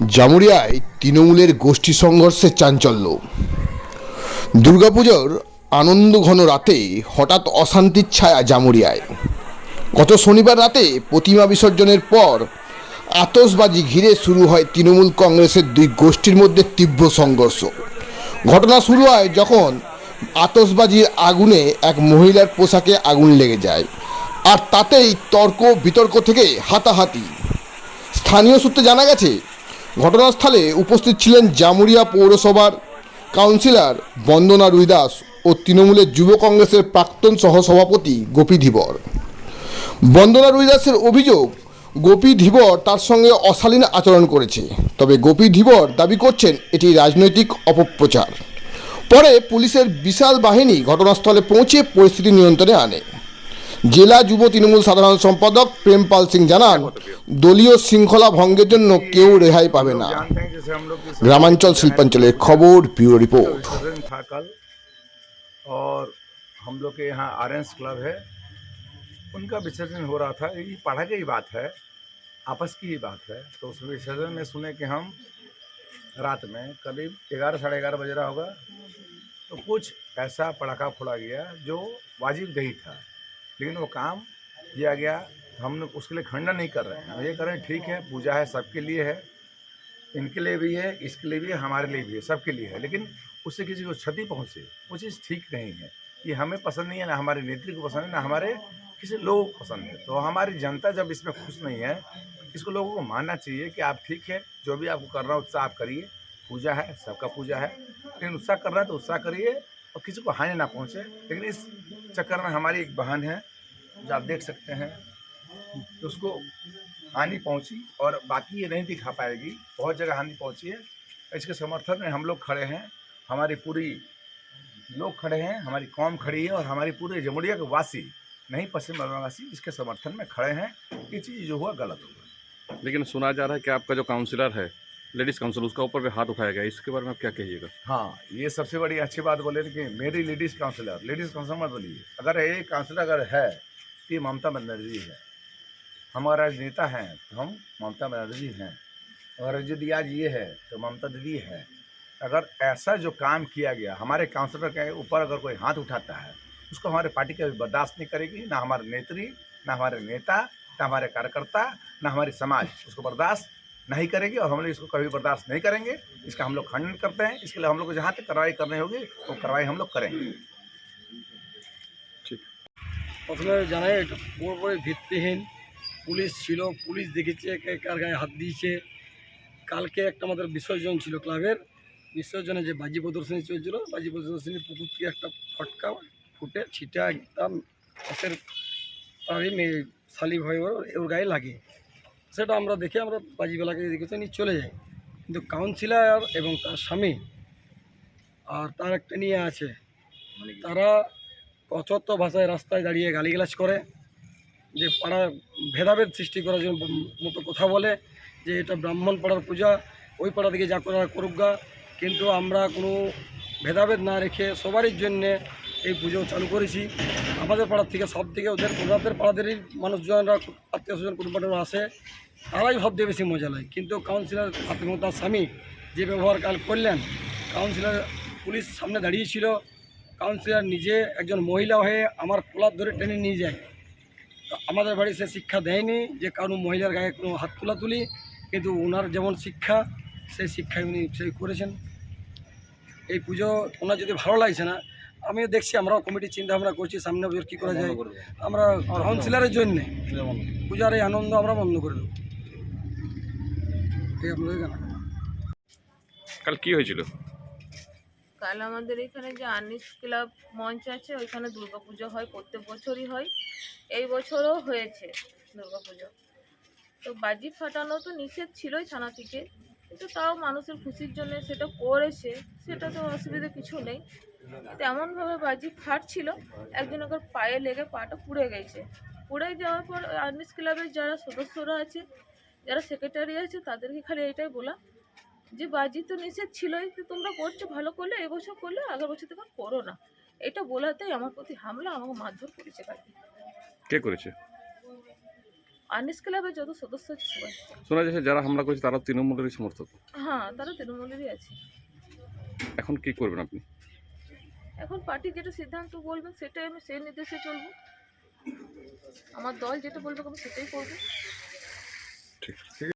জামুরিয়ায় তৃণমূলের গোষ্ঠী সংঘর্ষের চাঞ্চল্য। দুর্গাপুজোর আনন্দ ঘন রাতে হঠাৎ অশান্তির ছায়া জামুরিয়ায়। গত শনিবার রাতে প্রতিমা বিসর্জনের পর আতসবাজি ঘিরে শুরু হয় তৃণমূল কংগ্রেসের দুই গোষ্ঠীর মধ্যে তীব্র সংঘর্ষ। ঘটনা শুরু হয় যখন আতসবাজির আগুনে এক মহিলার পোশাকে আগুন লেগে যায়, আর তাতেই তর্ক বিতর্ক থেকে হাতাহাতি। স্থানীয় সূত্রে জানা গেছে ঘটনাস্থলে উপস্থিত ছিলেন জামুরিয়া পৌরসভার কাউন্সিলর বন্দনা রুইদাস ও তৃণমূলের যুব কংগ্রেসের প্রাক্তন সহসভাপতি গোপী ধীবর। বন্দনা রুইদাসের অভিযোগ, গোপী ধীবর তার সঙ্গে অশালীন আচরণ করেছে। তবে গোপী ধীবর দাবি করছেন, এটি রাজনৈতিক অপপ্রচার। পরে পুলিশের বিশাল বাহিনী ঘটনাস্থলে পৌঁছে পরিস্থিতি নিয়ন্ত্রণে আনে। জেলা যুব তৃণমূল সাধারণ সম্পাদক প্রেমপাল সিং জানান দলীয় শৃঙ্খলা ভঙ্গের জন্য কেউ রেহাই পাবে না जानते हैं जैसे हम लोग की গ্রামাঞ্চল শিল্পাঞ্চলের খবর ব্যুরো রিপোর্ট विसर्जन था कल और हम लोग के यहाँ आरेंस क्लब है उनका विसर्जन हो रहा था ये पढ़ा की ही बात है आपस की ही बात है तो उस विसर्जन में सुने कि हम रात में करीब ग्यारह साढ़े ग्यारह बज रहा होगा तो कुछ ऐसा पटाखा फोड़ा गया जो वाजिब नहीं था लेकिन वो काम किया गया। हम लोग उसके लिए खंडन नहीं कर रहे हैं। हम ये कर रहे हैं, ठीक है, पूजा है, सबके लिए है। इनके लिए भी है, इसके लिए भी है, हमारे लिए भी है, सबके लिए है। लेकिन उससे किसी को क्षति पहुँचे, वो चीज़ ठीक नहीं है। ये हमें पसंद नहीं है, ना हमारे नेत्री को पसंद है, ना हमारे किसी लोगों को पसंद है। तो हमारी जनता जब इसमें खुश नहीं है, इसको लोगों को मानना चाहिए कि आप ठीक है, जो भी आपको करना है, उत्साह आप करिए। पूजा है, सबका पूजा है। लेकिन उत्साह करना है तो उत्साह करिए और किसी को हानि ना पहुँचे। लेकिन इस चक्कर में हमारी एक बहन है जो आप देख सकते हैं तो उसको हानि पहुँची और बाकी ये नहीं दिखा पाएगी। बहुत जगह हानि पहुँची है। इसके समर्थन में हम लोग खड़े हैं। हमारी पूरी लोग खड़े हैं हमारी कौम खड़ी है और हमारी पूरे जमुड़िया के वासी नहीं पश्चिम बंगाल वासी इसके समर्थन में खड़े हैं। ये चीज़ जो हुआ गलत हुआ। लेकिन सुना जा रहा है कि आपका जो काउंसिलर है लेडीज़ काउंसिल उसका ऊपर भी हाथ उठाया गया। इसके बारे में आप क्या कहिएगा? हाँ ये सबसे बड़ी अच्छी बात बोले कि मेरी लेडीज़ काउंसिलर लेडीज़ काउंसलर मत बोलिए। अगर ये काउंसिलर अगर है ये ममता बनर्जी है। हमारा राजनेता हैं तो हम ममता बनर्जी हैं। अगर यदि आज ये है तो ममता दीदी है। अगर ऐसा जो काम किया गया, हमारे काउंसलर के ऊपर अगर कोई हाथ उठाता है, उसको हमारे पार्टी कभी बर्दाश्त नहीं करेगी, ना हमारे नेत्री, ना हमारे नेता, ना हमारे कार्यकर्ता, ना हमारे समाज उसको बर्दाश्त नहीं करेगी और हम लोग इसको कभी बर्दाश्त नहीं करेंगे। इसका हम लोग खंडन करते हैं। इसके लिए हम लोग को जहाँ तक कार्रवाई करनी होगी, वो तो कार्रवाई हम लोग करेंगे। প্রথমে জানাই এটা পুরোপুরি ভিত্তিহীন। পুলিশ ছিল পুলিশ দেখেছে কে কার গায়ে হাত দিয়েছে। কালকে একটা আমাদের বিসর্জন ছিল ক্লাবের। বিসর্জনে যে বাজি প্রদর্শনী চলছিল বাজি প্রদর্শনী পুকুর থেকে একটা ফটকা ফুটে ছিটা একদম পাশের পাড়ারই মেয়ে শালি ভাই ওর ওর গায়ে লাগে। সেটা আমরা দেখে আমরা বাজিবেলাকে দেখেছি নিয়ে চলে যাই। কিন্তু কাউন্সিলার এবং তার স্বামী আর তার একটা নিয়ে আছে। তারা অচত্ব ভাষায় রাস্তায় দাঁড়িয়ে গালিগালাজ করে, যে পাড়া ভেদাভেদ সৃষ্টি করার জন্য মতো কথা বলে, যে এটা ব্রাহ্মণ পাড়ার পূজা, ওই পাড়া থেকে যা করার করুক গা। কিন্তু আমরা কোনো ভেদাভেদ না রেখে সবারই জন্যে এই পুজো চালু করেছি। আমাদের পাড়ার থেকে সব থেকে ওদের ওনাদের পাড়াদেরই মানুষজনরা আত্মীয় স্বজন কুটুম্বাটরা আসে তারাই সবচেয়ে বেশি মজা লাগে কিন্তু কাউন্সিলর আপনি তার স্বামী যে ব্যবহার কাল করলেন, কাউন্সিলর পুলিশ সামনে দাঁড়িয়েছিল কাউন্সিলর নিজে একজন মহিলা হয়ে আমার কোলার ধরে টেনে নিয়ে যায়। তো আমাদের বাড়ি সে শিক্ষা দেয়নি যে কারও মহিলার গায়ে কোনো হাত তোলা তুলি, কিন্তু ওনার যেমন শিক্ষা, সেই শিক্ষায় উনি সেই করেছেন। এই পুজো ওনার যদি ভালো লাগছে না, আমিও দেখছি, আমরাও কমিটির চিন্তা ভাবনা করছি, সামনে বছর কী করা যায়। আমরা কাউন্সিলারের জন্যে পূজার এই আনন্দ আমরা বন্ধ করে দেবো। কাল কি হয়েছিল? কাল আমাদের এখানে যে আর্নিস ক্লাব মঞ্চ আছে, ওইখানে দুর্গাপুজো হয়, প্রত্যেক বছরই হয়। এই বছরও হয়েছে দুর্গাপুজো। তো বাজি ফাটানো তো নিষেধ ছিলই থানা থেকে কিন্তু তাও মানুষের খুশির জন্য সেটা করেছে সেটা তো অসুবিধা কিছু নেই। তেমনভাবে বাজি ফাটছিল, একজন ওকে পায়ে লেগে পাটা পুড়ে গেছে। পুড়ে যাওয়ার পর আর্নিস ক্লাবের যারা সদস্যরা আছে, যারা সেক্রেটারি আছে, তাদেরকে খালি এটাই বলা যে বাজি তো নিষেধ ছিলই তো তোমরা করছ ভালো করলে এবছর করলে আগের বছর থেকে করো না। এটা বলাতেই আমার প্রতি হামলা আমাকে মারধর করেছে কালকে। কে করেছে? আর্নিস ক্লাবের যত সদস্য আছে সবাই। শোনা যাচ্ছে যারা হামলা করেছে তারা তৃণমূলেরই সমর্থক। হ্যাঁ তারা তৃণমূলেরই আছে। এখন কি করবেন আপনি? এখন পার্টি যেটা সিদ্ধান্ত বলবেন সেটাই আমি সেই নির্দেশে চলবো। আমার দল যেটা বলবে আমি সেটাই করব।